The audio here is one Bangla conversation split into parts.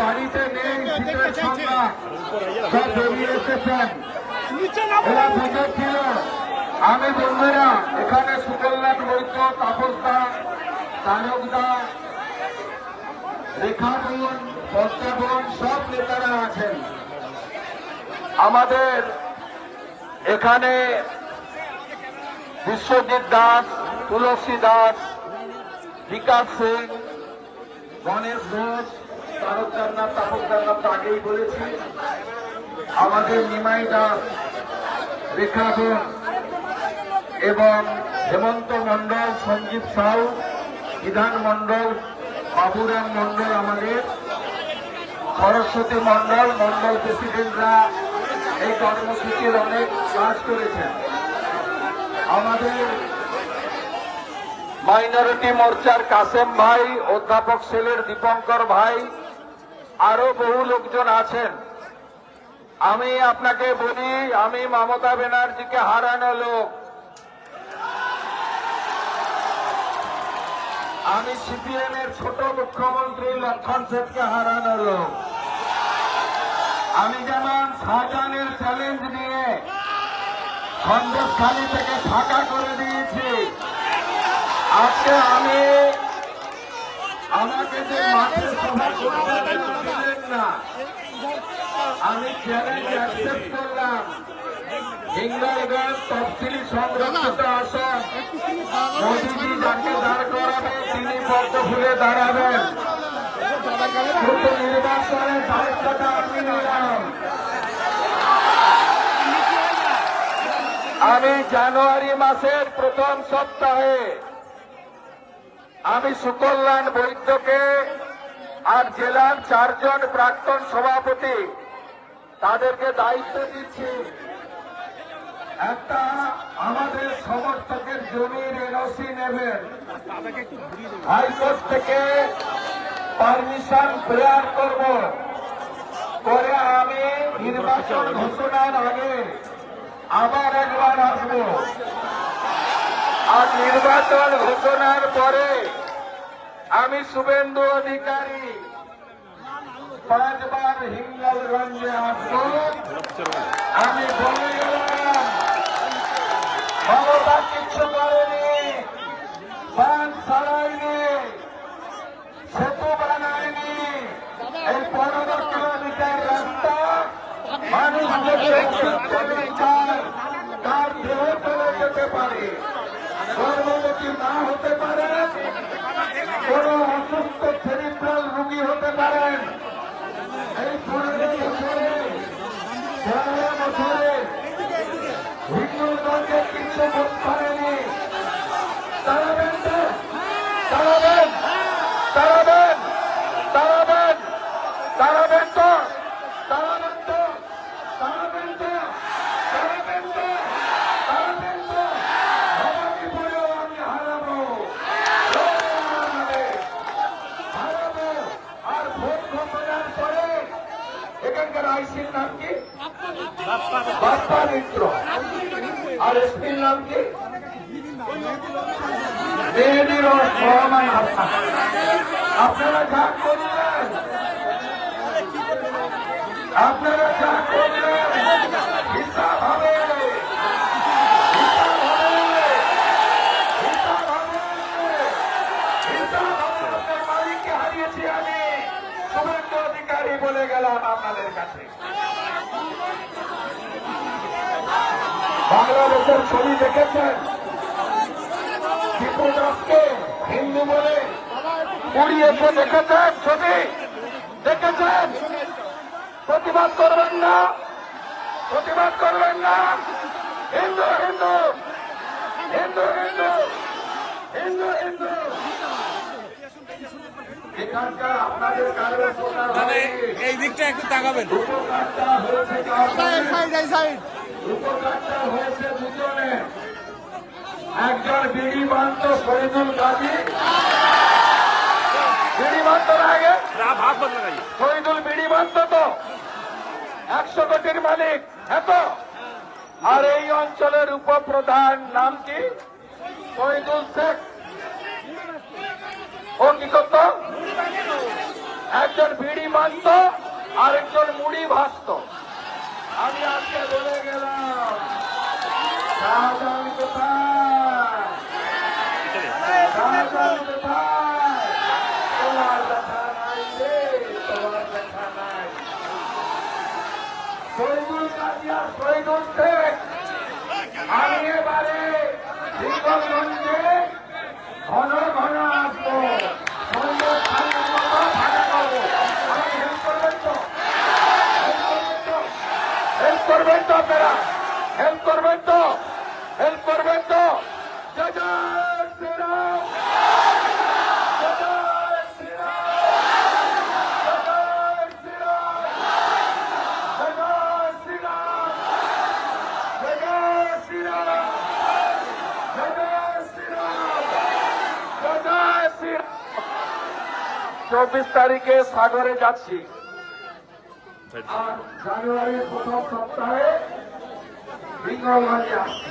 বাড়িতে নেই শীতের বেরিয়ে এসেছেন এরা থেকে ছিল আমি বন্ধুরা এখানে সুকল্যাণ বৈদ্য তাপসদা তারকদা রেখা বোন পদ্মা বোন সব নেতারা আছেন। আমাদের এখানে বিশ্বজিৎ দাস তুলসী দাস বিকাশ সিং গণেশ ঘোষ তারকদারনাথ তাপসদারনাথ তো আগেই বলেছি। আমাদের নিমাই দাস রেখা এবং হেমন্ত মন্ডল সঞ্জীব সাউ, বিধান মন্ডল বাবুরাম মন্ডল আমাদের, সরস্বতী মন্ডল মন্ডল প্রেসিডেন্টরা এই কর্মসূচির অনেক কাজ করেছেন। আমাদের মাইনরিটি মোর্চার কাসেম ভাই, অধ্যাপক সেলের দীপঙ্কর ভাই আরও বহু লোকজন আছেন। আমি আপনাকে বলি, আমি মমতা ব্যানার্জিকে হারানো লোক। আমি সিপিএম এর ছোট মুখ্যমন্ত্রী লক্ষণ সেনকে হারানো লোক। আমি যেমন শাহজাহানের চ্যালেঞ্জ নিয়ে সন্দেশখালী থেকে ফাঁকা করে দিয়েছি, আজকে আমি আমাকে যে মাঠের সভা করতে দিলেন না। আমি চ্যালেঞ্জ অ্যাকসেপ্ট করলাম। আমি জানুয়ারি মাসের প্রথম সপ্তাহে আমি সুকল্যাণ বৈদ্যকে আর জেলার চারজন প্রাক্তন সভাপতি তাদেরকে দায়িত্ব দিচ্ছি। একটা আমাদের সমর্থকের জমির এনওসি নেবেন। হাইকোর্ট থেকে পারমিশন প্রেয়ার করব। করে আমি নির্বাচন ঘোষণার আগে আবার একবার আসব। আর নির্বাচন ঘোষণার পরে আমি শুভেন্দু অধিকারী পাঁচবার হিঙ্গলগঞ্জে আসব। আমি বলে গেলাম। মমতা কিছু করেনি না হতে পারে কোন অসুস্থ সেরিব্রাল রোগী হতে পারেন এই পনেরো বছরে পনেরো বছরে হিন্দুগঞ্জে কিছু করতে পারেনি তারাবেন তো তারাবেন তারাবেন তারাবেন তারাবেন তো তারাবেন তো তারাবেন তো তারাবেন তো তারাবেন তো ভবানীপুরেও আমি হারাবো হারাবো আর ভোট ঘোষণার পরে এখানকার আইসির নাম কি বাপ্পা মিত্র আর এসপির নাম কি? আপনারা যা করলেন আপনারা যা বলে গেলাম আপনাদের কাছে। বাংলাদেশের ছবি দেখেছেন? টিপু দাসকে হিন্দু বলে পুড়িয়েছে দেখেছেন ছবি? দেখেছেন? প্রতিবাদ করবেন না? প্রতিবাদ করবেন না? হিন্দু হিন্দু! হিন্দু হিন্দু! হিন্দু হিন্দু! এখানকার আপনাদের কারও এই দিকটা একটু তাকাবেন। হয়েছে কাউকে। উপকারটা হয়েছে দুজনে একজন বিড়ি বান্ত শহীদুল গাজী। না আগে? ভাগ বদলা বিড়ি বান্ত তো। একশো কোটির মালিক এত আর এই অঞ্চলের উপপ্রধান নাম কি? শহীদুল শেখ। ও কি করত? একজন বিড়ি মানত আর একজন মুড়ি ভাসত আমি আজকে বলে গেলাম। শাহজাহান কোথায় শাহজাহান কোথায় তোমার দেখা নাই রে, তোমার দেখা আমি এবারে সিংহগঞ্জে চব্বিশ তারিখে সাগরে যাচ্ছি। আর জানুয়ারির প্রথম সপ্তাহে আসছি।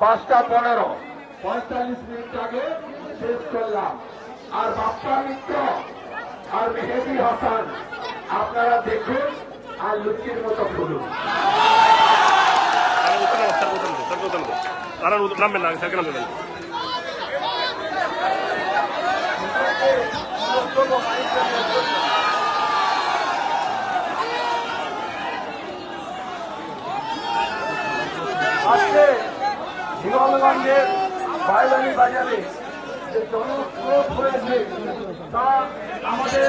পাঁচটা পনেরো। পঁয়তাল্লিশ মিনিট আগে শেষ করলাম। আর বাপ্পা মিত্র আর মেহেদি হাসান আপনারা দেখুন আর লুচির মতো খুলুন। নামবেন না স্যারকে নামবেন আজকে হিমালগঞ্জের বাইরানি বাজারে যে জনস্রোত হয়েছে তা আমাদের